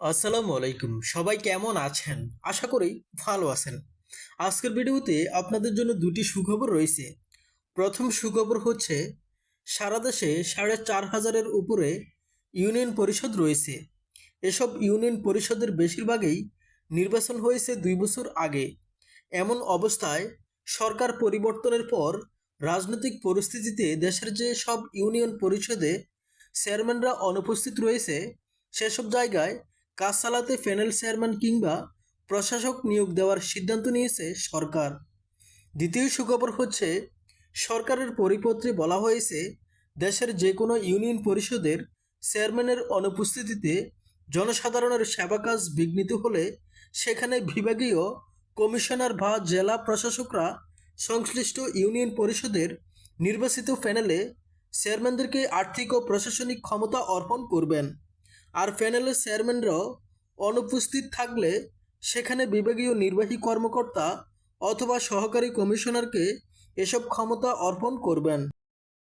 আসসালামু আলাইকুম। সবাই কেমন আছেন? আশা করি ভালো আছেন। আজকের ভিডিওতে আপনাদের জন্য দুটি সুখবর রয়েছে। প্রথম সুখবর হচ্ছে, সারা দেশে সাড়ে চার হাজারের উপরে ইউনিয়ন পরিষদ রয়েছে। এসব ইউনিয়ন পরিষদের বেশিরভাগই নির্বাচন হয়েছে দুই বছর আগে। এমন অবস্থায় সরকার পরিবর্তনের পর রাজনৈতিক পরিস্থিতিতে দেশের যে সব ইউনিয়ন পরিষদে চেয়ারম্যানরা অনুপস্থিত রয়েছে, সেসব জায়গায় কাজ চালাতে প্যানেল চেয়ারম্যান কিংবা প্রশাসক নিয়োগ দেওয়ার সিদ্ধান্ত নিয়েছে সরকার। দ্বিতীয় সুখবর হচ্ছে, সরকারের পরিপত্রে বলা হয়েছে, দেশের যে কোনো ইউনিয়ন পরিষদের চেয়ারম্যানের অনুপস্থিতিতে জনসাধারণের সেবা কাজ বিঘ্নিত হলে সেখানে বিভাগীয় কমিশনার বা জেলা প্রশাসকরা সংশ্লিষ্ট ইউনিয়ন পরিষদের নির্বাচিত প্যানেলে চেয়ারম্যানদেরকে আর্থিক ও প্রশাসনিক ক্ষমতা অর্পণ করবেন। আর প্যানেলের চেয়ারম্যানরাও অনুপস্থিত থাকলে সেখানে বিভাগীয় নির্বাহী কর্মকর্তা অথবা সহকারী কমিশনারকে এসব ক্ষমতা অর্পণ করবেন।